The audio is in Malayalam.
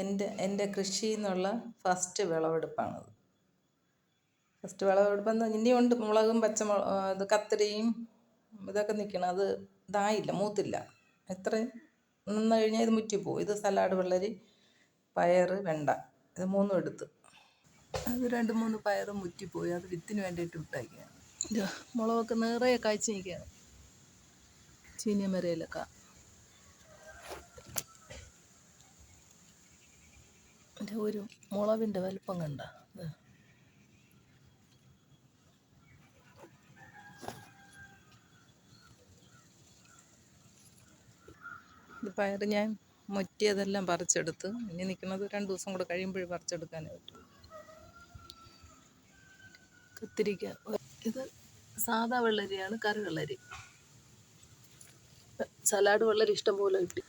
എന്റെ എന്റെ കൃഷിയിൽ നിന്നുള്ള ഫസ്റ്റ് വിളവെടുപ്പാണത്. ഫസ്റ്റ് വിളവെടുപ്പെന്ന് ഇനിയുണ്ട് മുളകും പച്ചമുളക് ഇത് കത്തിരിയും ഇതൊക്കെ നിൽക്കണം. അത് ഇതായില്ല മൂത്തില്ല. എത്ര? നിന്ന് കഴിഞ്ഞാൽ ഇത് മുറ്റിപ്പോവും. ഇത് സലാഡ് വെള്ളരി പയർ വെണ്ട. ഇത് മൂന്നും എടുത്ത്. അത് രണ്ട് മൂന്ന് പയറും മുറ്റിപ്പോയി. അത് വിത്തിന് വേണ്ടിയിട്ട് വിട്ടയക്കുകയാണ് മുളകൊക്കെ നിറയെ കായ്ച്ച് നിൽക്കുകയാണ്. ചീനിയ എന്റെ ഒരു മുളവിന്റെ വലിപ്പം കണ്ട. ഇത് പയർ ഞാൻ മുറ്റിയതെല്ലാം പറിച്ചെടുത്ത്. ഇനി നിൽക്കുന്നത് രണ്ട് ദിവസം കൂടെ കഴിയുമ്പോൾ പറിച്ചെടുക്കാനേ പറ്റും. കത്തിരിക്ക. ഇത് സാധാ വെള്ളരിയാണ് കറി വെള്ളരി. സലാഡ് വെള്ളരി ഇഷ്ടം പോലെ കിട്ടി.